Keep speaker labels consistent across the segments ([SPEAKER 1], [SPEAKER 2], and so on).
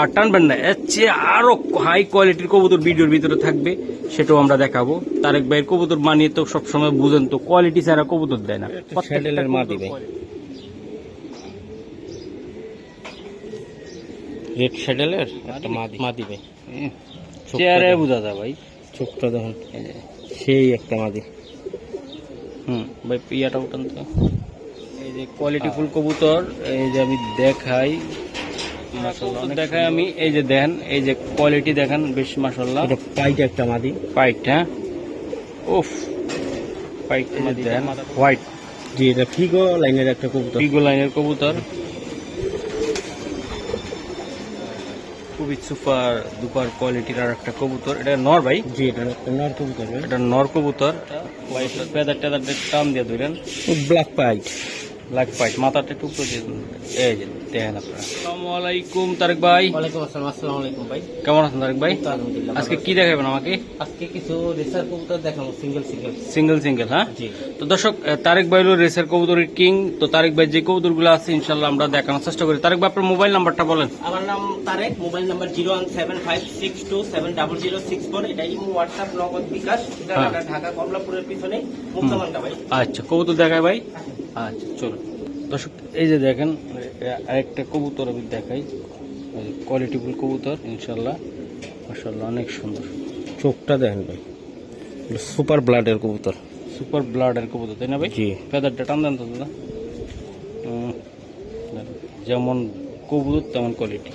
[SPEAKER 1] আর টানবেন না এর চেয়ে আরও হাই কোয়ালিটির কবুতর ভিডিওর ভিতরে থাকবে সেটাও আমরা দেখাবো। তারেক ভাইয়ের কবুতর মানিয়ে তো সবসময় বুঝেন তো কোয়ালিটি ছাড়া কবুতর দেয় না।
[SPEAKER 2] রেড একটা
[SPEAKER 1] চেয়ারে বোঝা যায় ভাই
[SPEAKER 2] চোখটা দেখুন। সেই একটা মাদি
[SPEAKER 1] হুম ভাই পিয়াটা উঠান তো। এই যে কোয়ালিটি ফুল কবুতর এই যে আমি দেখাই দেখাই আমি এই যে দেন এই যে কোয়ালিটি দেখেন বেশ মাসাল্লাহ
[SPEAKER 2] পাইট একটা মাদি।
[SPEAKER 1] পাইট হ্যাঁ? উফ পাইট দেন হোয়াইট
[SPEAKER 2] জি এটা ফিগো লাইনের একটা কবুতর।
[SPEAKER 1] পিগো লাইনের কবুতর। খুবই সুপার দুপার কোয়ালিটির আর একটা কবুতর। এটা নর ভাই?
[SPEAKER 2] জি এটা নর কবুতর
[SPEAKER 1] এটা নর কবুতর। পেদার টেদার টান দিয়ে ধরেন।
[SPEAKER 2] ব্ল্যাক পাইট
[SPEAKER 1] ব্ল্যাক পাইট মাথাটা টুকরো দিয়ে এই যে দেখেন আপনারা আসসালামু আলাইকুম তারেক ভাই।
[SPEAKER 2] ওয়ালাইকুম আসসালাম আসসালামু আলাইকুম ভাই।
[SPEAKER 1] কেমন আছেন তারেক ভাই?
[SPEAKER 2] আলহামদুলিল্লাহ
[SPEAKER 1] আজকে কি দেখাবেন আমাকে?
[SPEAKER 2] আজকে কিছু রেসার কবুতর দেখাবো সিঙ্গেল সিঙ্গেল
[SPEAKER 1] সিঙ্গেল সিঙ্গেল হ্যাঁ? তো দর্শক তারেক ভাই হলো রেসের কবুতরের কিং। তো তারেক ভাই যে কবুতরগুলো আছে ইনশাল্লাহ আমরা দেখানোর চেষ্টা করি। তারেক ভাই আপনার মোবাইল নাম্বারটা বলেন।
[SPEAKER 2] আমার নাম Tareq mobile number zero one seven five six two seven double zero six four. এটা ইমো হোয়াটসঅ্যাপ নগদ বিকাশ। ঢাকা কমলাপুরের পিছনে ভাই।
[SPEAKER 1] আচ্ছা কবুতর দেখায় ভাই? আচ্ছা চলো দর্শক এই যে দেখেন আরেকটা কবুতর আমি দেখাই। কোয়ালিটিফুল কবুতর ইনশাল্লাহ মাসাল্লাহ অনেক সুন্দর।
[SPEAKER 2] চোখটা দেখেন ভাই সুপার ব্লাডের কবুতর।
[SPEAKER 1] সুপার ব্লাডের কবুতর তাই না ভাই?
[SPEAKER 2] জি।
[SPEAKER 1] ফেদারটা টান দেন তো দাদা। যেমন কবুতর তেমন কোয়ালিটি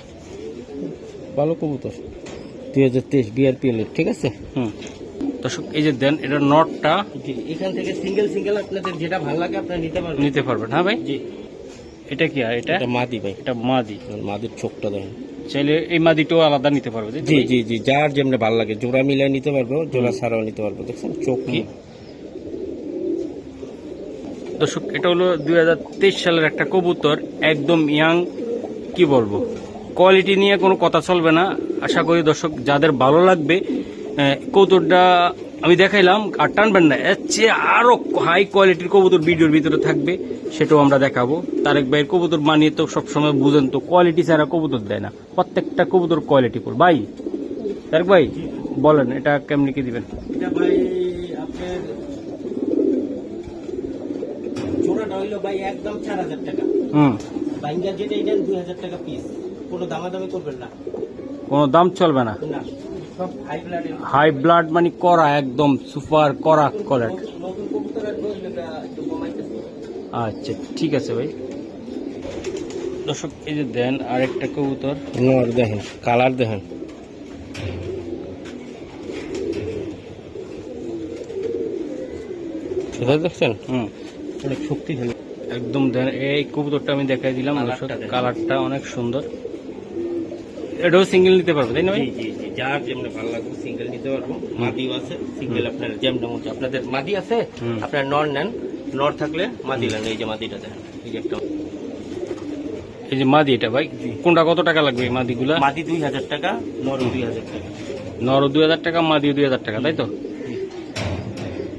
[SPEAKER 2] ভালো কবুতর। দুই হাজার তেইশ বিআরপিএল ঠিক আছে?
[SPEAKER 1] হুম। দর্শক এই যে দেন এটা নটটা
[SPEAKER 2] এখান থেকে সিঙ্গেল সিঙ্গেল আপনাদের যেটা ভালো লাগে আপনারা নিতে পারবেন।
[SPEAKER 1] নিতে পারবেন হ্যাঁ ভাই?
[SPEAKER 2] জি।
[SPEAKER 1] এটা কি আর এটা?
[SPEAKER 2] এটা মাদি ভাই।
[SPEAKER 1] এটা মাদি।
[SPEAKER 2] মাদির চোখটা দেখেন।
[SPEAKER 1] চাইলে এই মাদিটাও আলাদা নিতে পারবে
[SPEAKER 2] জি জি জি যার যেমনি ভালো লাগে জোড়া মিলাই নিতে পারব জোড়া ছাড়াও নিতে পারব দেখছেন? চোখ কি?
[SPEAKER 1] দর্শক এটা হলো দুই হাজার তেইশ সালের একটা কবুতর একদম ইয়াং কি বলব? কোয়ালিটি নিয়ে কোনো কথা চলবে না। আশা করি দর্শক যাদের ভালো লাগবে আহ, কবুতরটা আমি দেখাইলাম আর টানবেন না এর চেয়ে আরও হাই কোয়ালিটির কবুতর ভিডিওর ভিতরে থাকবে সেটাও আমরা দেখাবো। তারেক ভাইয়ের কবুতর মানিয়ে তো সবসময় বুঝেন তো কোয়ালিটি ছাড়া কবুতর দেয় না। প্রত্যেকটা কবুতর কোয়ালিটি ফুল। ভাই তারেক ভাই বলেন এটা কেমনি কি দিবেন?
[SPEAKER 2] ভাই একদম চার হাজার টাকা।
[SPEAKER 1] হুম।
[SPEAKER 2] বাইঙ্গার যেটা এটা দুই হাজার টাকা পিস কোনো দামাদামি করবেন না।
[SPEAKER 1] কোনো দাম চলবে না।
[SPEAKER 2] হাই
[SPEAKER 1] ব্লাড মানে করা একদম সুপার করা
[SPEAKER 2] কমাইতেছে।
[SPEAKER 1] আচ্ছা ঠিক আছে ভাই। দর্শক এই যে দেন আরেকটা কবুতর।
[SPEAKER 2] নর দেখেন কালার দেখেন। দেখছেন?
[SPEAKER 1] হুম।
[SPEAKER 2] অনেক শক্তিশালী।
[SPEAKER 1] একদম দেন এই কবুতরটা আমি দেখাই দিলাম।
[SPEAKER 2] কালারটা
[SPEAKER 1] কালারটা অনেক সুন্দর। এটাও সিঙ্গেল নিতে পারবে তাই না ভাই?
[SPEAKER 2] জি জি জি। যার যেমন ভালো লাগবে সিঙ্গেল নিতে পারব। মাদিও আছে সিঙ্গেল আপনার যেমন মতো আপনাদের মাদি আছে আপনার নর নেন। নর থাকলে মাদি নেন এই যে মাদিটা দেখেন এই যে একটা।
[SPEAKER 1] এই যে মাদি এটা ভাই কোনটা কত টাকা লাগবে এই মাদিগুলা?
[SPEAKER 2] মাদি দুই হাজার টাকা নর দুই হাজার টাকা।
[SPEAKER 1] নর দুই হাজার টাকা মাদিও দুই হাজার টাকা তাই তো?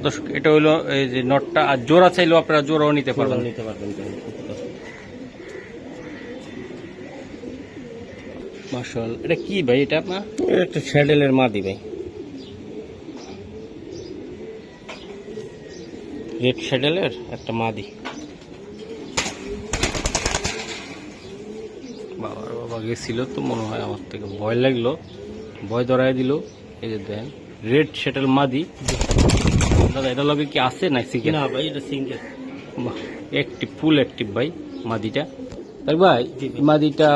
[SPEAKER 1] দর্শক এটা হলো এই যে নটটা আর জোড়া চাইলেও আপনারা জোড়াও নিতে পারবেন।
[SPEAKER 2] নিতে পারবেন।
[SPEAKER 1] মার্শাল এটা কি ভাই? এটা আপনার?
[SPEAKER 2] এটা একটা স্যাডেলের মাদি ভাই। রেড স্যাডেলের একটা মাদি।
[SPEAKER 1] বাবার বাবা গেছিল তো মনে হয় আমার থেকে। ভয় লাগল ভয় ধরাই দিল। এই যে দেন রেড সেটেল মাদি। দাদা এটা লগে কি আছে না সিকেন
[SPEAKER 2] না ভাই এটা সিঙ্গেল।
[SPEAKER 1] একটি ফুল অ্যাক্টিভ ভাই মাদিটা। তাই ভাই মাদিটা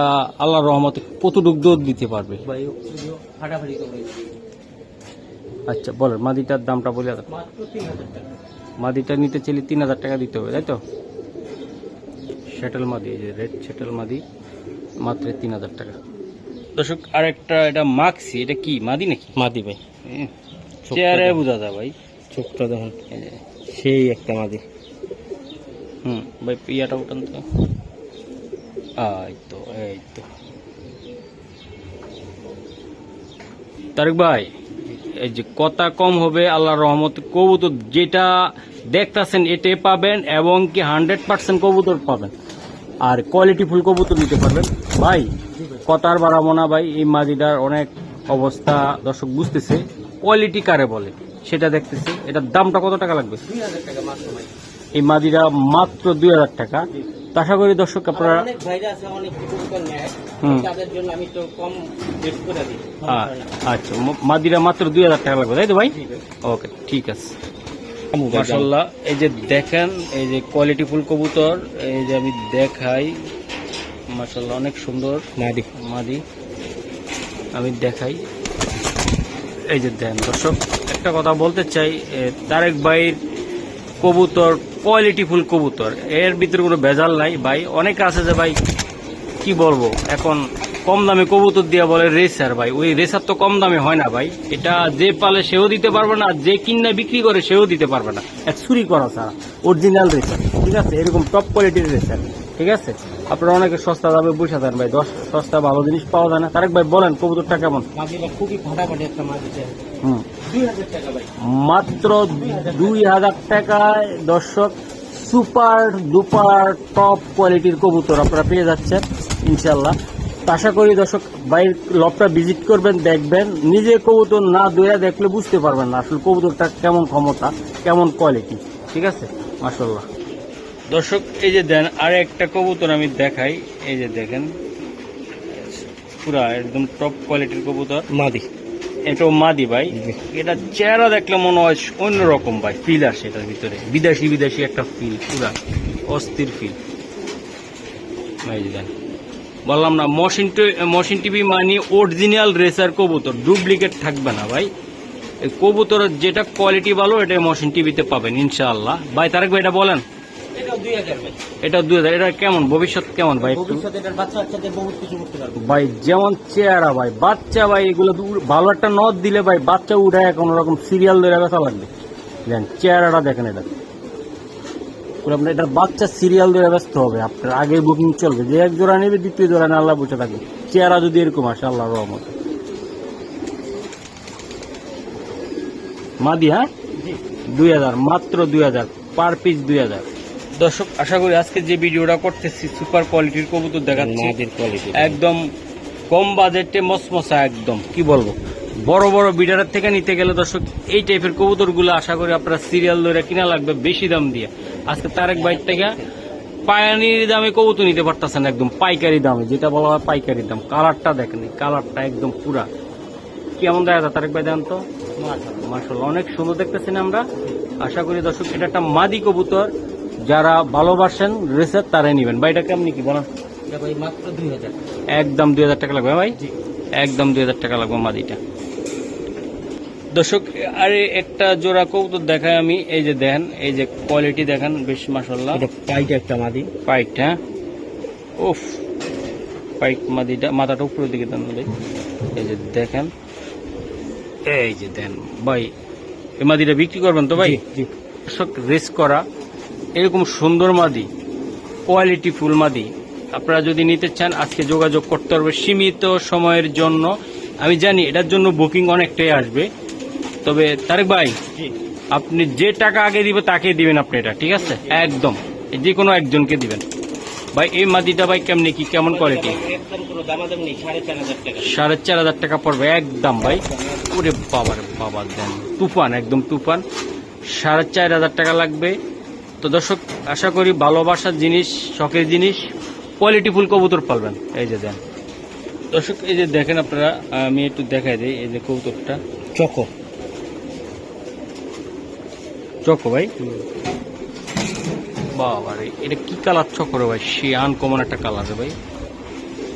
[SPEAKER 1] আল্লাহ রহমতে কতটুক দুধ দিতে পারবে?
[SPEAKER 2] ভাই ফাটাফাটি করে
[SPEAKER 1] আচ্ছা বলেন মাদিটার দামটা বলে
[SPEAKER 2] তিন হাজার টাকা।
[SPEAKER 1] মাদিটা নিতে চাইলে তিন হাজার টাকা দিতে হবে তাই তো? সেটেল মাদি যে রেড সেটেল মাদি মাত্র তিন হাজার টাকা। দর্শক আরেকটা এটা মাক্সি এটা কি মাদি নাকি?
[SPEAKER 2] মাদি ভাই।
[SPEAKER 1] চেয়ারে বোঝা যায় ভাই।
[SPEAKER 2] চোখটা দেখুন। সেই একটা মাদি।
[SPEAKER 1] হুম ভাই পিয়াটা উঠান তো। এই তো এই তো। তারেক ভাই, এই যে কথা কম হবে, আল্লাহর রহমত, কবুতর যেটা দেখতাছেন এটাই পাবেন এবং কি হান্ড্রেড পার্সেন্ট কবুতর পাবেন। আর কোয়ালিটি ফুল কবুতর নিতে পারবেন। ভাই, কথার বাড়াবো না ভাই, এই মাদিটার অনেক অবস্থা দর্শক বুঝতেছে। কোয়ালিটি কারে বলে? সেটা দেখতেছি। এটার দামটা কত টাকা লাগবে? এই মাদিটা মাত্র দুই হাজার টাকা। তো আশা করি দর্শক আপনারা
[SPEAKER 2] অনেক ভাইরা আছে অনেক কবুতর নেয়।
[SPEAKER 1] হুম।
[SPEAKER 2] তাদের জন্য আমি তো কম রেট করে দিই।
[SPEAKER 1] আচ্ছা মাদিরা মাত্র দুই হাজার টাকা লাগবে তাই তো ভাই? ওকে ঠিক আছে। মাসাল্লাহ এই যে দেখেন এই যে কোয়ালিটি ফুল কবুতর এই যে আমি দেখাই মাসাল্লাহ অনেক সুন্দর। মাদি। মাদি আমি দেখাই। এই যে দেন দর্শক একটা কথা বলতে চাই তারেক ভাইয়ের কবুতর কোয়ালিটি ফুল কবুতর। এর ভিতরে কোনো ভেজাল নাই। ভাই অনেকে আছে যে ভাই কি বলব? এখন কম দামে কবুতর দিয়া বলে রেসার ভাই। ওই রেসার তো কম দামে হয় না ভাই। এটা যে পালে সেও দিতে পারবে না যে কিনা বিক্রি করে সেও দিতে পারবে না। এক চুরি করা ছাড়া অরিজিনাল রেসার। ঠিক আছে? এরকম টপ কোয়ালিটির রেসার। ঠিক আছে? আপনারা অনেকে সস্তা দামে বসে দেন ভাই। দশ সস্তা ভালো জিনিস পাওয়া যায় না। তারেক ভাই বলেন কবুতরটা কেমন?
[SPEAKER 2] খুবই ফাটাফাটি একটা মাছ
[SPEAKER 1] হুম। মাত্র দুই হাজার টাকায় দর্শক সুপার ডুপার টপ কোয়ালিটির কবুতর আপনারা পেয়ে যাচ্ছেন ইনশাল্লাহ আশা করি দর্শক বাইরের লবটা ভিজিট করবেন, দেখবেন। নিজে কবুতর না দইয়া দেখলে বুঝতে পারবেন না আসলে কবুতরটা কেমন ক্ষমতা, কেমন কোয়ালিটি ঠিক আছে? মাসাল্লাহ দর্শক, এই যে দেন আর একটা কবুতর আমি দেখাই। এই যে দেখেন, পুরা একদম টপ কোয়ালিটির কবুতর।
[SPEAKER 2] মাদি।
[SPEAKER 1] এটাও মাদি ভাই। এটা চেহারা দেখলে মনে হয় অন্যরকম ভাই ফিল আসে এটার ভিতরে। বিদেশি বিদেশি একটা ফিল পুরা অস্থির ফিল দেন। বললাম না মশিন মশিন টিভি মানে অরিজিনাল রেসার কবুতর ডুপ্লিকেট থাকবে না ভাই। কবুতরের যেটা কোয়ালিটি ভালো এটা মশিন টিভিতে পাবেন ইনশাআল্লাহ। ভাই তারেক ভাই এটা বলেন? এটা দুই হাজার এটা কেমন? ভবিষ্যৎ কেমন ভাই ভাই যেমন চেহারা ভাই বাচ্চা ভাই এগুলো ভালো একটা নদ দিলে ভাই বাচ্চা উঠায় কোনো রকম সিরিয়াল ধরে ব্যথা লাগবে। দেন চেহারাটা দেখেন এটা। আপনার এটার বাচ্চা সিরিয়াল ধরে ব্যস্ত হবে। আপনার আগে বুকিং চলবে। যে এক জোড়া নেবে দ্বিতীয় জোড়া নিয়ে আল্লাহ বসে থাকবে। চেহারা যদি এরকম আসে আল্লাহ রহমত। মাদি হ্যাঁ? দুই হাজার মাত্র দুই হাজার। পার পিস দুই হাজার। দর্শক আশা করি আজকে যে ভিডিওটা করতেছি সুপার কোয়ালিটির কবুতর দেখাচ্ছি। একদম কম বাজেটে মসমসা একদম কি বলব? বড় বড় বিডারের থেকে নিতে গেলে দর্শক এই টাইপের কবুতরগুলো আশা করি আপনারা সিরিয়াল ধরে কিনা লাগবে বেশি দাম দিয়ে। আজকে তারেক বাইর থেকে পায়ানির দামে কবুতর নিতে পারতেছেন একদম পাইকারি দামে যেটা বলা হয় পাইকারি দাম। কালারটা দেখেন কালারটা একদম পুরা। কেমন দেখা যায় তারেক ভাই দেন তো? মার্শাল অনেক সুন্দর দেখতেছেন আমরা। আশা করি দর্শক এটা একটা মাদি কবুতর। যারা ভালোবাসেন রেসের তারাই নেবেন। ভাই এটা কেমনি কি বলেন একদম দুই হাজার টাকা লাগবে ভাই? একদম দুই হাজার টাকা লাগবে মাদিটা। দর্শক আরে একটা জোড়া কবুতর দেখায় আমি। এই যে দেখেন এই যে কোয়ালিটি দেখেন বেশ মাসাল্লাহ
[SPEAKER 2] পাইটা একটা মাদি।
[SPEAKER 1] পাইট হ্যাঁ? উফ পাইট মাদিটা মাথাটা উপরের দিকে দেন ভাই। এই যে দেখেন। এই যে দেন ভাই এই মাদিটা বিক্রি করবেন তো ভাই? দর্শক রেস করা। এরকম সুন্দর মাদি কোয়ালিটি ফুল মাদি আপনারা যদি নিতে চান আজকে যোগাযোগ করতে পারবে সীমিত সময়ের জন্য। আমি জানি এটার জন্য বুকিং অনেকটাই আসবে। তবে তারেক ভাই আপনি যে টাকা আগে দিবে তাকে দিবেন আপনি এটা ঠিক আছে? একদম। যে কোনো একজনকে দিবেন। ভাই এই মাদিটা ভাই কেমনি কি কেমন কোয়ালিটি
[SPEAKER 2] সাড়ে চার হাজার টাকা
[SPEAKER 1] পড়বে একদম ভাই। ওরে বাবার বাবা দেন। তুফান একদম তুফান। সাড়ে চার হাজার টাকা লাগবে। তো দর্শক আশা করি ভালোবাসার জিনিস শখের জিনিস কোয়ালিটি ফুল কবুতর পালবেন। এই যে দেন। দর্শক এই যে দেখেন আপনারা আমি একটু দেখাই দিই এই যে কবুতরটা।
[SPEAKER 2] চকো।
[SPEAKER 1] চকো ভাই? বাবা রে এটা কি কালার চকো রে ভাই? সে আনকমন একটা কালার ভাই।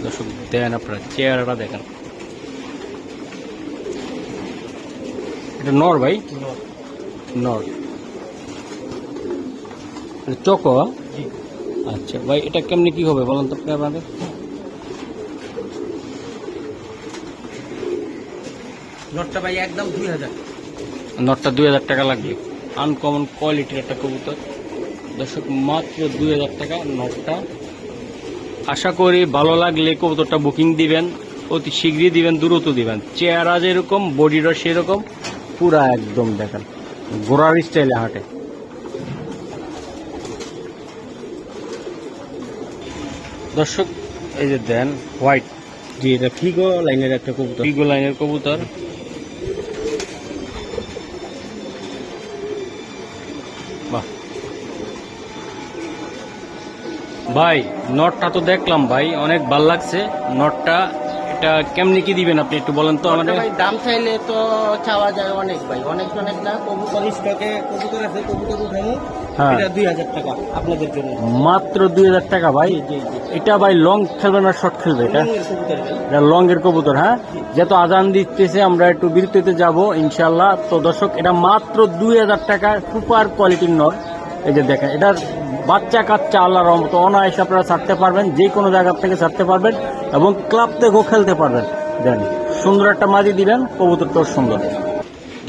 [SPEAKER 1] দর্শক দেন আপনারা চেহারাটা দেখেন। এটা নর ভাই? নর। চকো হ্যাঁ? আচ্ছা ভাই এটা কেমনি কি হবে বলেন তো আপনি
[SPEAKER 2] নটটা ভাই একদম দুই হাজার।
[SPEAKER 1] নটটা দুই হাজার টাকা লাগবে। আনকমন কোয়ালিটির একটা কবুতর। দর্শক মাত্র দুই হাজার টাকা নটটা। আশা করি ভালো লাগলে কবুতরটা বুকিং দিবেন অতি শীঘ্রই দিবেন দ্রুত দিবেন। চেহারা যেরকম বডিটা সেরকম পুরা একদম দেখেন। ঘোড়ার স্টাইলে হাঁটে। দর্শক এই যে দেন হোয়াইট।
[SPEAKER 2] জি এটা ফিগো লাইনের একটা কবুতর।
[SPEAKER 1] পিগো লাইনের কবুতর। বাহ। ভাই নটটা তো দেখলাম ভাই অনেক ভালো লাগছে। নটটা এটা কেমনি কি দিবেন আপনি একটু বলেন তো আমাদের?
[SPEAKER 2] ভাই দাম চাইলে তো চাওয়া যায় অনেক ভাই অনেক অনেক না কবুতর স্টকে কবুতর আছে কবুতর
[SPEAKER 1] হ্যাঁ।
[SPEAKER 2] এটা দুই হাজার টাকা আপনাদের জন্য।
[SPEAKER 1] মাত্র দুই হাজার টাকা ভাই। এটা ভাই লং খেলবে না শর্ট খেলবে? এটা লং এর কবুতর হ্যাঁ? যেহেতু আজান দিতেছে আমরা একটু বিরতিতে যাব ইনশাল্লাহ তো দর্শক এটা মাত্র দুই হাজার টাকা সুপার কোয়ালিটির নয় এই যে দেখেন এটার বাচ্চা কাচ্চা আল্লাহর রহমত অনায়াসে আপনারা ছাড়তে পারবেন যে কোনো জায়গা থেকে ছাড়তে পারবেন এবং ক্লাব থেকেও খেলতে পারবেন। দেন সুন্দর একটা মাঝি দিবেন কবুতরটাও সুন্দর।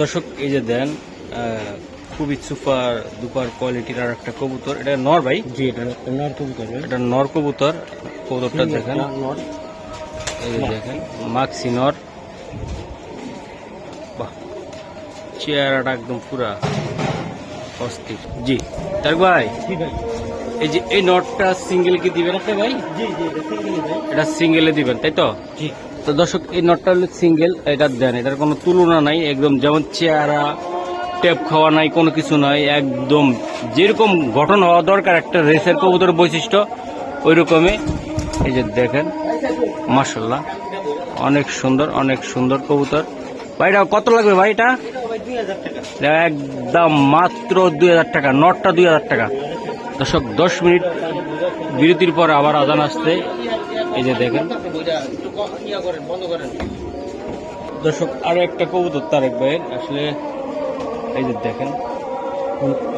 [SPEAKER 1] দর্শক এই যে দেন খুবই সুপার দুপার কোয়ালিটির আর একটা কবুতর। এটা নর ভাই?
[SPEAKER 2] জি এটা নর কবুতর
[SPEAKER 1] এটা নর কবুতর। কবুতরটা দেখেন। এই দেখেন মাক্সি নর। বাহ চেহারাটা একদম পুরা অস্থির। জি। তার ভাই এই যে এই নটটা সিঙ্গেল কি দিবেন আপনি ভাই?
[SPEAKER 2] এটা সিঙ্গেল
[SPEAKER 1] দিবেন তাই তো?
[SPEAKER 2] জি।
[SPEAKER 1] তো দর্শক এই নটটা হলো সিঙ্গেল এটা দেন এটার কোনো তুলনা নাই একদম যেমন চেহারা টেপ খাওয়া নাই, কোনো কিছু নাই, একদম যেরকম গঠন হওয়া দরকার একটা রেসের কবুতর বৈশিষ্ট্য ওই রকমই এই যে দেখেন মার্শাল্লাহ অনেক সুন্দর অনেক সুন্দর কবুতর। ভাইটা কত লাগবে ভাই এটা?
[SPEAKER 2] এটা ভাই দুই হাজার টাকা
[SPEAKER 1] এটা একদম মাত্র দুই হাজার টাকা, নটটা দুই হাজার টাকা। দর্শক, দশ মিনিট বিরতির পর আবার আজান আসতে এই যে দেখেন। দর্শক, আরও একটা কবুতর, তারেক ভাইয়ের। আসলে এই যে দেখেন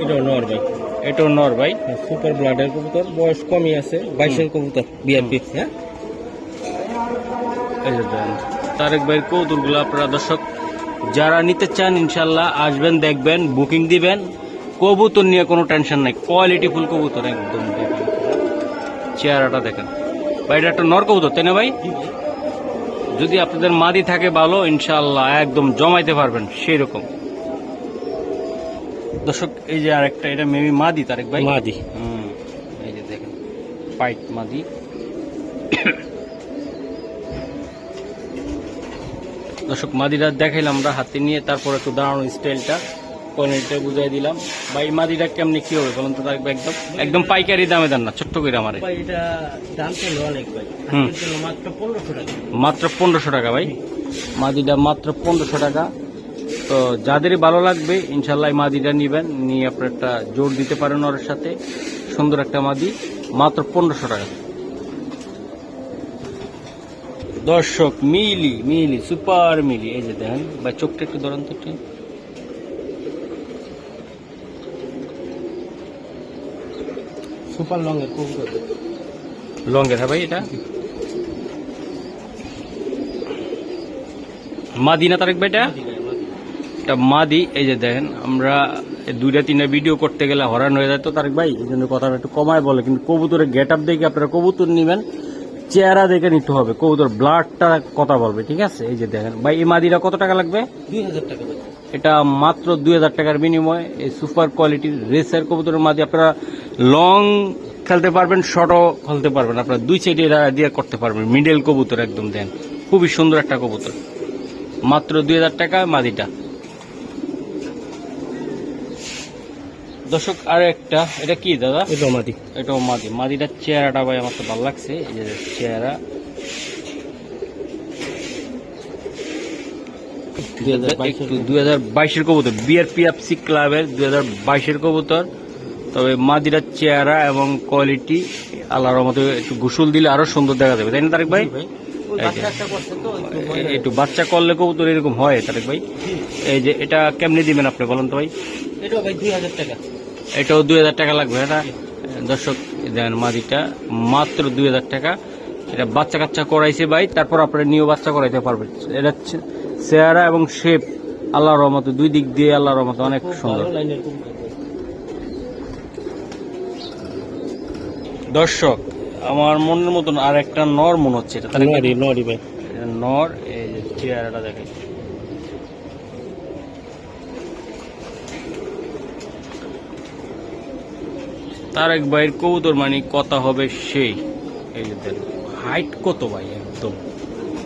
[SPEAKER 2] এটাও নর ভাই।
[SPEAKER 1] এটাও নর ভাই।
[SPEAKER 2] সুপার ব্লাডের কবুতর বয়স কমই আছে বাইশের কবুতর বিআরপি হ্যাঁ?
[SPEAKER 1] এই যে দেখেন তারেক ভাইয়ের কবুতরগুলো আপনারা দর্শক যারা নিতে চান ইনশাল্লাহ আসবেন দেখবেন বুকিং দিবেন। কবুতর নিয়ে কোনো টেনশন নাই কোয়ালিটি ফুল কবুতর একদম দেখেন। চেহারাটা দেখেন। ভাই এটা একটা নর কবুতর তাই না ভাই?
[SPEAKER 2] ভাই
[SPEAKER 1] যদি আপনাদের মাদি থাকে ভালো ইনশাল্লাহ একদম জমাইতে পারবেন সেই রকম দর্শক এই যে আরেকটা এটা মেবি মাদি তারেক ভাই?
[SPEAKER 2] মাদি।
[SPEAKER 1] হুম, এই যে দেখেন পাইট মাদি। দর্শক মাদিটা দেখাইলাম আমরা হাতে নিয়ে তারপর একটু দাঁড়ানো স্টাইলটা কোয়ালিটিটা বুঝাই দিলাম। ভাই মাদিটা কেমনি কি হবে বলুন তো তারেক ভাই? একদম একদম পাইকারি দামে দেন না ছোট্ট করে আমারে।
[SPEAKER 2] ভাই এটা দাম চলে অনেক ভাই।
[SPEAKER 1] হুম।
[SPEAKER 2] মাত্র পনেরোশো টাকা।
[SPEAKER 1] মাত্র পনেরোশো টাকা ভাই। মাদিটা মাত্র পনেরোশো টাকা। তো যাদেরই ভালো লাগবে ইনশাল্লাহ এই মাদিটা নিবেন। নিয়ে আপনার একটা জোর দিতে পারেন ওর সাথে। সুন্দর একটা মাদি মাত্র পনেরোশো টাকা। দর্শক মিলি মিলি সুপার মিলি। এই যে দেখেন বা চোখটা একটু ধরেন তো একটু।
[SPEAKER 2] সুপার লং এর কবুতর।
[SPEAKER 1] লঙ্গের হ্যাঁ ভাই এটা? মাদি না তারেক ভাই এটা মাদি এই যে দেখেন আমরা দুইটা তিনটা ভিডিও করতে গেলে হরান হয়ে যায়। তো তারেক ভাই এই জন্য কথাটা একটু কমায় বলে কিন্তু কবুতরের গেট আপ দেখে আপনারা কবুতর নেবেন চেহারা দেখে নিতে হবে কবুতর ব্লাডটা কথা বলবে ঠিক আছে? এই যে দেখেন ভাই এই মাদিটা কত টাকা লাগবে?
[SPEAKER 2] দুই হাজার টাকা
[SPEAKER 1] এটা মাত্র দুই হাজার টাকার বিনিময়ে এই সুপার কোয়ালিটির রেসের কবুতরের মাদি আপনারা লং খেলতে পারবেন শর্টও খেলতে পারবেন। আপনারা দুই সাইডে দিয়ে করতে পারবেন মিডল কবুতর একদম দেন খুবই সুন্দর একটা কবুতর। মাত্র দুই হাজার টাকা মাদিটা। দর্শক আর একটা এটা কি দাদা?
[SPEAKER 2] এটা মাদি।
[SPEAKER 1] এটাও মাদি। মাদিটার চেহারাটা ভাই আমার তো ভালো লাগছে। এই যে চেহারা।
[SPEAKER 2] দুই হাজার বাইশের
[SPEAKER 1] কবুতর। বিআরপিএফসি ক্লাবের দুই হাজার বাইশের কবুতর। তবে মাদিরার চেহারা এবং কোয়ালিটি আল্লাহর মতো একটু গোসল দিলে আরও সুন্দর দেখা যাবে। তাই না তারেক ভাই?
[SPEAKER 2] একটা
[SPEAKER 1] বাচ্চা করলে কবুতর এরকম হয় তারেক ভাই। এই যে এটা কেমনে দিবেন আপনি বলেন তো ভাই?
[SPEAKER 2] ভাই দুই হাজার টাকা।
[SPEAKER 1] এটাও দুই হাজার টাকা লাগবে এটা দর্শক দেন মাদিটা মাত্র দুই হাজার টাকা। এটা বাচ্চা কাচ্চা করাইছে ভাই তারপর আপনারা নিয়েও বাচ্চা করাইতে পারবেন। এটা হচ্ছে চেহারা এবং শেপ আল্লাহর রহমতে দুই দিক দিয়ে আল্লাহর রহমতে অনেক সুন্দর। দর্শক আমার মনের মতন আর একটা নর মনে হচ্ছে এটা।
[SPEAKER 2] নরি
[SPEAKER 1] এই যে চেহারাটা দেখে তার এক ভাইয়ের কবুতর মানে কথা হবে সেই। এই যে দেখেন হাইট কত ভাই একদম।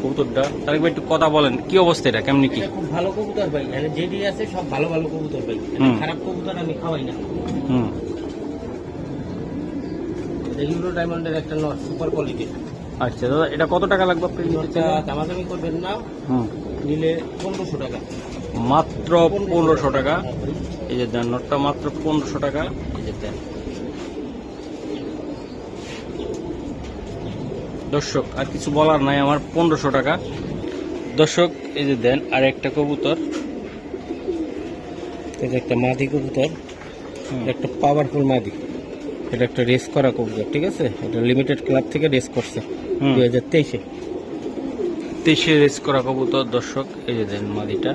[SPEAKER 1] কবুতরটা তার ভাই একটু কথা বলেন কি অবস্থা এটা কেমনি কি?
[SPEAKER 2] খুব ভালো কবুতর ভাই এখানে যেটি আছে সব ভালো ভালো কবুতর ভাই খারাপ কবুতর আমি খাওয়াই না।
[SPEAKER 1] হুম।
[SPEAKER 2] ইউরো ডায়মন্ডের একটা নট সুপার কোয়ালিটি
[SPEAKER 1] আচ্ছা দাদা এটা কত টাকা লাগবে আপনি?
[SPEAKER 2] দামাদামি করবেন না
[SPEAKER 1] হুম।
[SPEAKER 2] নিলে পনেরোশো টাকা।
[SPEAKER 1] মাত্র পনেরোশো টাকা। এই যে দেন নোটটা মাত্র পনেরোশো টাকা। এই যে দেন। দর্শক আর কিছু বলার নাই আমার পনেরোশো টাকা। দর্শক এই যে দেন আর একটা কবুতর।
[SPEAKER 2] এটা একটা মাদি কবুতর একটা পাওয়ারফুল মাদি। এটা একটা রেস করা কবুতর ঠিক আছে? এটা লিমিটেড ক্লাব থেকে রেস করছে। দুই হাজার তেইশে।
[SPEAKER 1] তেইশে রেস করা কবুতর দর্শক এই যে দেন মাদিটা।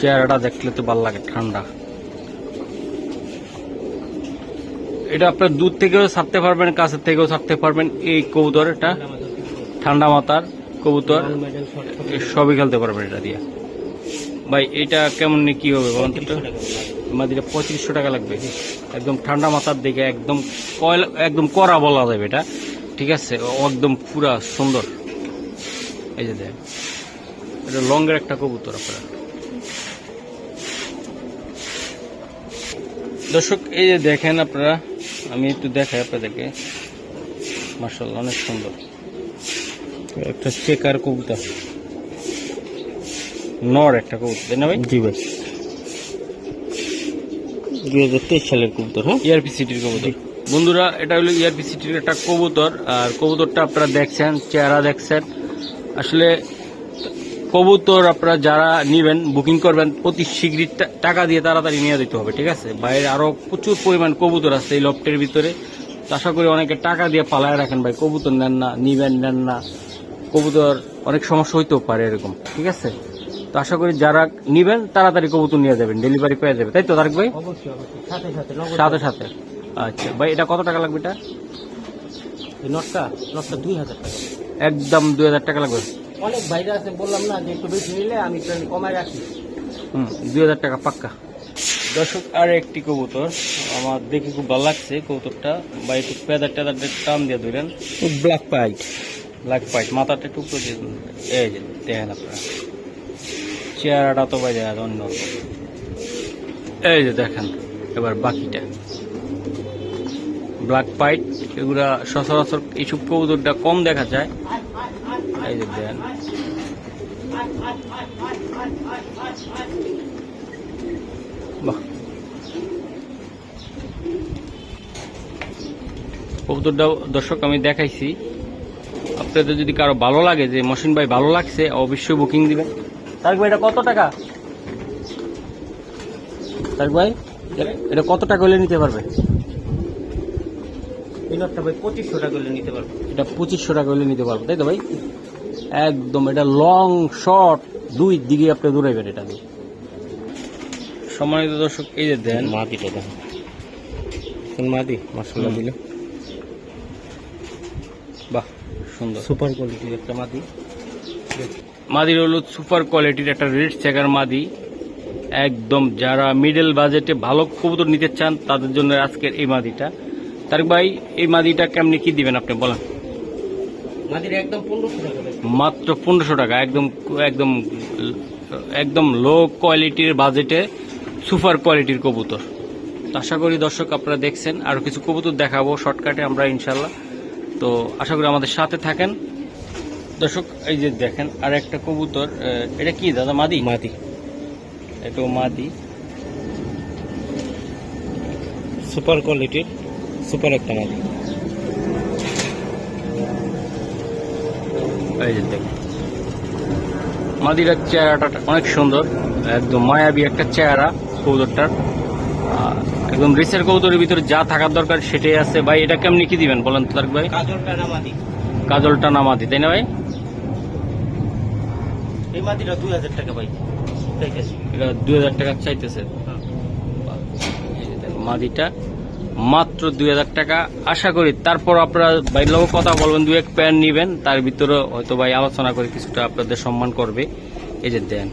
[SPEAKER 1] চেহারাটা দেখলে তো ভালো লাগে ঠান্ডা। এটা আপনার দূর থেকেও ছাড়তে পারবেন, কাছের থেকেও ছাড়তে পারবেন। এই কবুতর এটা ঠান্ডা মাথার কবুতর সবই খেলতে পারবেন এটা দিয়ে। ভাই, এটা কেমন কি হবে বলুন তো? মাদিটা পঁয়ত্রিশশো টাকা লাগবে। একদম ঠান্ডা মাথার দিকে একদম কয়লা, একদম কড়া বলা যাবে এটা। ঠিক আছে? একদম পুরা সুন্দর। এই যে দেখ, এটা লঙ্গের একটা কবুতর আপনারা। দর্শক, এই যে দেখেন আপনারা আমি একটু দেখাই আপনাদেরকে। মার্শাল অনেক সুন্দর।
[SPEAKER 2] একটা চেকার কবুতর।
[SPEAKER 1] নর একটা কবুতর তাই না ভাই?
[SPEAKER 2] জি ভাই। দুই হাজার তেইশ সালের কবুতর হ্যাঁ?
[SPEAKER 1] ইআরপি সিটির কবুতর। বন্ধুরা এটা হলো ইআরপি সিটির একটা কবুতর। আর কবুতরটা আপনারা দেখছেন চেহারা দেখছেন। আসলে কবুতর আপনারা যারা নিবেন বুকিং করবেন অতি শীঘ্রই টাকা দিয়ে তাড়াতাড়ি নিয়ে দিতে হবে ঠিক আছে? বাইরে আরও প্রচুর পরিমাণ কবুতর আছে এই লফটের ভিতরে। আশা করি অনেকে টাকা দিয়ে পালায় রাখেন ভাই কবুতর নেন না নিবেন নেন না। কবুতর অনেক সমস্যা হইতেও পারে এরকম ঠিক আছে? তো আশা করি যারা নিবেন তাড়াতাড়ি কবুতর নিয়ে যাবেন ডেলিভারি পেয়ে যাবে। তাই তো তারেক ভাই?
[SPEAKER 2] সাথে সাথে
[SPEAKER 1] আচ্ছা ভাই এটা কত টাকা লাগবে এটা?
[SPEAKER 2] নটটা নটটা দুই হাজার টাকা।
[SPEAKER 1] একদম দুই হাজার টাকা লাগবে।
[SPEAKER 2] অনেক বাইরে আছে বললাম না যে একটু বেশি নিলে আমি কমায় রাখি।
[SPEAKER 1] হুম দুই হাজার টাকা পাক্কা। দর্শক আর একটি কবুতর আমার দেখে খুব ভালো লাগছে কবুতরটা। বা একটু পেদার টেদার টান দিয়ে ধরেন।
[SPEAKER 2] ব্ল্যাক পাইট
[SPEAKER 1] লাগ পাইট মাথাটা উপরে দিয়ে এই যে দেখেন আপনারা। চেহারাটা তো বাজে আর অন্য। এই যে দেখেন এবার বাকিটা। ব্ল্যাক পাইট এগুলা সচরাচর এইসব কবুতরটা কম দেখা যায়। কবুতরটা দর্শক আমি দেখাইছি। আপনাদের যদি কারও ভালো লাগে যে মশিন ভাই ভালো লাগছে অবশ্যই বুকিং দিবেন। তারক ভাই এটা কত টাকা? তারক ভাই এটা কত টাকা হলে নিতে পারবে?
[SPEAKER 2] এই নটটা ভাই পঁচিশশো টাকা করে নিতে পারব।
[SPEAKER 1] এটা পঁচিশশো টাকা হলে নিতে পারবে তাই তো ভাই? একদম এটা লং শর্ট দুই দিকে আপনি দৌড়াইবেন এটা দিয়ে সম্মানিত দর্শক এই যে দেন।
[SPEAKER 2] মাদিটা দেখো কোন মাদি মশলা। দিলে।
[SPEAKER 1] বাহ সুন্দর।
[SPEAKER 2] সুপার কোয়ালিটির একটা মাদি
[SPEAKER 1] মাদির হলো সুপার কোয়ালিটির একটা রেড চেকার মাদি একদম যারা মিডল বাজেটে ভালো কবুতর নিতে চান তাদের জন্য আজকের এই মাদিটা তারক ভাই এই মাদিটা কেমনি কি দিবেন আপনি বলেন
[SPEAKER 2] মাদির একদম পনেরোশো টাকা ভাই
[SPEAKER 1] মাত্র পনেরোশো টাকা একদম একদম একদম লো কোয়ালিটির বাজেটে সুপার কোয়ালিটির কবুতর। আশা করি দর্শক আপনারা দেখছেন আরও কিছু কবুতর দেখাবো শর্টকাটে আমরা ইনশাল্লাহ তো আশা করি আমাদের সাথে থাকেন। দর্শক এই যে দেখেন আর একটা কবুতর এটা কি দাদা মাদি?
[SPEAKER 2] মাদি।
[SPEAKER 1] এটা মাদি।
[SPEAKER 2] সুপার কোয়ালিটির সুপার একটা মাদি।
[SPEAKER 1] এই যে দেখেন। মাদিরার চেহারাটা অনেক সুন্দর একদম মায়াবী একটা চেহারা কবুতরটার। আর একদম রিসের কবুতরের ভিতরে যা থাকার দরকার সেটাই আছে। ভাই এটা কেমনি কি দিবেন বলেন তো ভাই?
[SPEAKER 2] কাজলটা না মাদি।
[SPEAKER 1] তাই না ভাই?
[SPEAKER 2] এই মাদিটা দুই হাজার টাকা ভাই
[SPEAKER 1] এটা দুই হাজার টাকা চাইতেছে। এই যে দেখেন, মাদিটা। মাত্র দুই হাজার টাকা। আশা করি তারপর আপনারা বাইরের লোক কথা বলবেন দু এক প্যান্ট নিবেন তার ভিতরে হয়তো ভাই আলোচনা করে কিছুটা আপনাদের সম্মান করবে। এই যে দেন।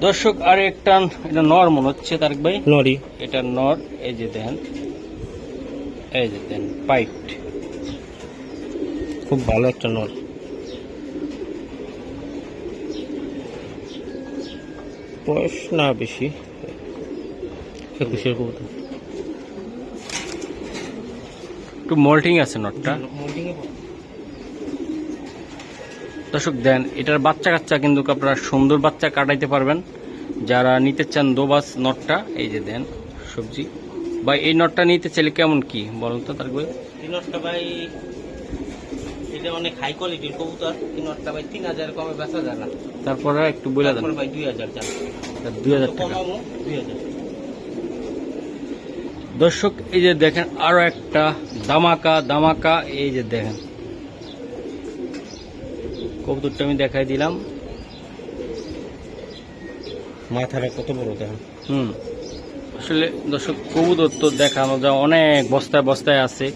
[SPEAKER 1] দর্শক আর একটা এটা নর মনে হচ্ছে তারক ভাই?
[SPEAKER 2] নরি
[SPEAKER 1] এটা নর এই যে দেন। এই যে দেন পাইট।
[SPEAKER 2] খুব ভালো একটা নট বয়স না বেশি। একুশের কবুতর।
[SPEAKER 1] একটু মল্টিং আছে নটটা দর্শক দেন এটার বাচ্চা কাচ্চা কিন্তু আপনারা সুন্দর বাচ্চা কাটাইতে পারবেন। যারা নিতে চান দোবাস নটটা এই যে দেন সবজি। বা এই নটটা নিতে চাইলে কেমন কি বলুন তো তার করে
[SPEAKER 2] এই নটটা ভাই এটা অনেক হাই কোয়ালিটির কবুতর এই নটটা ভাই তিন হাজার কমে বেচা যায় না।
[SPEAKER 1] তারপরে একটু বলে দেন।
[SPEAKER 2] ভাই দুই হাজার
[SPEAKER 1] দুই হাজার টাকা।
[SPEAKER 2] কমাবো দুই হাজার।
[SPEAKER 1] দর্শক এই যে দেখেন আরও একটা দামাকা দামাকা এই যে দেখেন। কবুতরটা আমি দেখাই দিলাম।
[SPEAKER 2] মাথাটা কত বড় দেখেন।
[SPEAKER 1] হুম। আসলে দর্শক কবুতর তো দেখানো যায় অনেক বস্তায় বস্তায় আছে।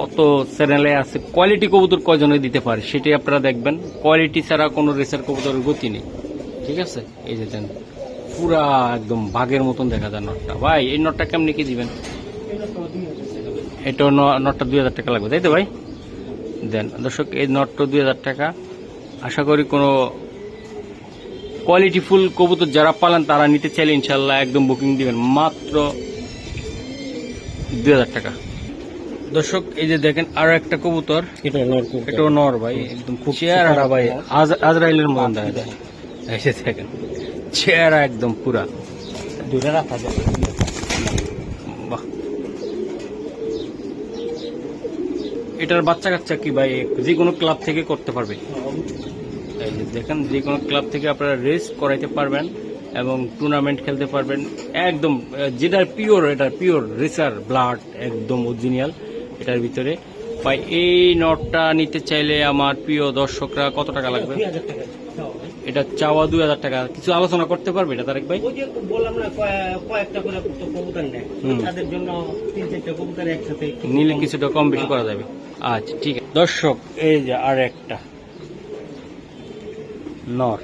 [SPEAKER 1] কত চ্যানেলে আছে কোয়ালিটি কবুতর কয়জনে দিতে পারে, সেটাই আপনারা দেখবেন। কোয়ালিটি ছাড়া কোনো রেসার কবুতরের গতি নেই। ঠিক আছে? এই যে দেন, পুরা একদম বাঘের মতন দেখা যায় নটটা। ভাই, এই নটটা কেমনি কি দিবেন? এটা নটটা দুই হাজার টাকা লাগবে, তাই তো ভাই? দেন, দর্শক, এই নটটা দুই হাজার টাকা। আশা করি কোনো কোয়ালিটি ফুল কবুতর যারা পালেন, তারা নিতে চাইলে ইনশাল্লাহ একদম বুকিং দিবেন। মাত্র দুই হাজার টাকা। দর্শক এই যে দেখেন আরও একটা কবুতর।
[SPEAKER 2] এটা নর কবুতর।
[SPEAKER 1] এটাও নর ভাই একদম খুব চেহারাটা ভাই। আজরাইলের মতন দেখা যায়। যে দেখেন চেহারা একদম পুরা।
[SPEAKER 2] দুইটা রাখা যায়।
[SPEAKER 1] বাহ। এটার বাচ্চা কাচ্চা কি ভাই? যে কোনো ক্লাব থেকে করতে পারবে। দেখেন যে কোনো ক্লাব থেকে আপনারা রেস করাইতে পারবেন এবং টুর্নামেন্ট খেলতে পারবেন। একদম যেটা পিওর এটা পিওর রেসার ব্লাড একদম অরিজিনাল এটার ভিতরে। ভাই এই নটটা নিতে চাইলে আমার প্রিয় দর্শকরা কত টাকা লাগবে। এটা চাওয়া দুই হাজার টাকা। কিছু আলোচনা করতে পারবে এটা তারেক ভাই?
[SPEAKER 2] বললাম না কয়েকটা করে কবুতর নেয়। তাদের জন্য তিন চারটা কবুতর একসাথে
[SPEAKER 1] নিলে কিছুটা কম বেশি করা যাবে। আচ্ছা ঠিক আছে। দর্শক এই যে আর একটা। নর।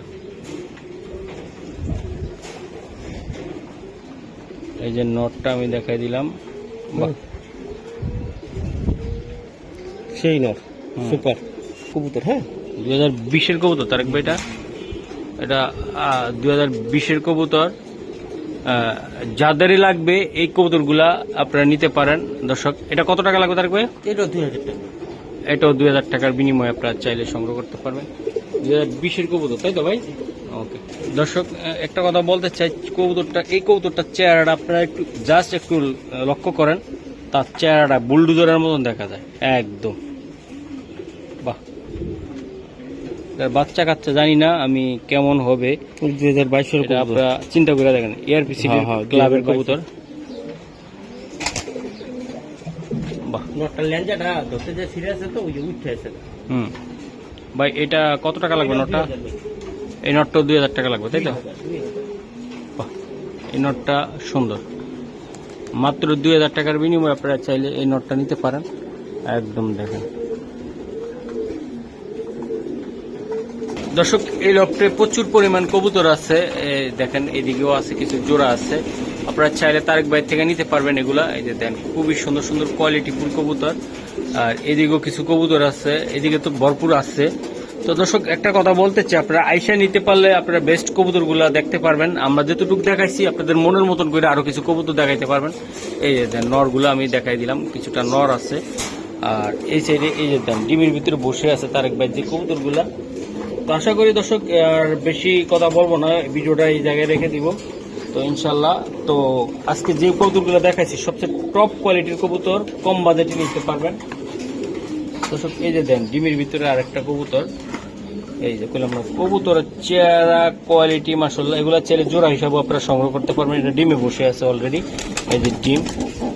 [SPEAKER 1] এই যে নটটা আমি দেখাই দিলাম। বাহ,
[SPEAKER 2] সেই নর। সুপার। কবুতর হ্যাঁ?
[SPEAKER 1] দুই হাজার বিশের কবুতর তারেক ভাই এটা? এটা দুই হাজার বিশের কবুতর। যাদেরই লাগবে এই কবুতরগুলা আপনারা নিতে পারেন। দর্শক এটা কত টাকা লাগবে তারেক ভাই?
[SPEAKER 2] এটাও দুই হাজার টাকা।
[SPEAKER 1] এটাও দুই হাজার টাকার বিনিময়ে আপনারা চাইলে সংগ্রহ করতে পারবেন। দুই হাজার বিশের কবুতর তাই তো ভাই? ওকে। দর্শক একটা কথা বলতে চাই কবুতরটা এই কবুতরটার চেহারাটা আপনারা একটু জাস্ট একটু লক্ষ্য করেন। তার চেহারাটা বুলডুজারের মতন দেখা যায়। একদম বাহ এটার বাচ্চা কাচ্চা জানি না আমি কেমন হবে।
[SPEAKER 2] দুই হাজার বাইশের
[SPEAKER 1] আপনারা চিন্তা করে দেখেন এআরপি সিটি
[SPEAKER 2] হ্যাঁ, হ্যাঁ,
[SPEAKER 1] ক্লাবের কবুতর।
[SPEAKER 2] নটটা
[SPEAKER 1] হুম। ভাই এটা কত টাকা লাগবে নটটা? এই নটটাও দুই হাজার টাকা লাগবে তাই তো? বাহ, এই নটটা সুন্দর। মাত্র দুই হাজার টাকার বিনিময়ে আপনারা চাইলে এই নটটা নিতে পারেন। একদম দেখেন। দর্শক, এই লফটে প্রচুর পরিমাণ কবুতর আছে। দেখেন, এদিকেও আছে, কিছু জোড়া আছে। আপনারা চাইলে তারেক বাইর থেকে নিতে পারবেন এগুলা। এই যে দেন, খুবই সুন্দর সুন্দর কোয়ালিটি ফুল কবুতর। আর এদিকেও কিছু কবুতর আছে, এদিকে তো ভরপুর আছে। তো দর্শক, একটা কথা বলতে চাই, আপনারা আইসা নিতে পারলে আপনারা বেস্ট কবুতরগুলা দেখতে পারবেন। আমরা যেতটুকু দেখাইছি, আপনাদের মনের মতন করে আরও কিছু কবুতর দেখাইতে পারবেন। এই যে দেন, নরগুলো আমি দেখাই দিলাম, কিছুটা নর আছে। আর এই সাইডে এই যে দেন, ডিমের ভিতরে বসে আছে তারেক ভাই, যে কবুতরগুলা তো আশা করি দর্শক, আর বেশি কথা বলব না, ভিডিওটা এই জায়গায় রেখে দিব। তো ইনশাল্লাহ, তো আজকে যে কবুতরগুলো দেখাইছি, সবচেয়ে টপ কোয়ালিটির কবুতর, কম বাজেটে নিতে পারবেন। দর্শক, এই যে দেন, ডিমের ভিতরে আর একটা কবুতর। এই যে কইলাম না, কবুতরের চেহারা কোয়ালিটি মাসাল্লাহ এগুলো চাইলে জোড়া হিসাবে আপনারা সংগ্রহ করতে পারবেন। এটা ডিমে বসে আছে অলরেডি এই যে ডিম,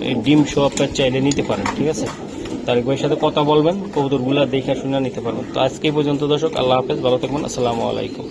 [SPEAKER 1] এই ডিম সহ আপনারা চাইলে নিতে পারেন, ঠিক আছে? তারেক ভাইয়ের সাথে কথা বলবেন, কবুতরগুলা দেখে শুনে নিতে পারবেন। তো আজকে পর্যন্ত দর্শক, আল্লাহ হাফেজ, ভালো থাকবেন, আসসালামু আলাইকুম।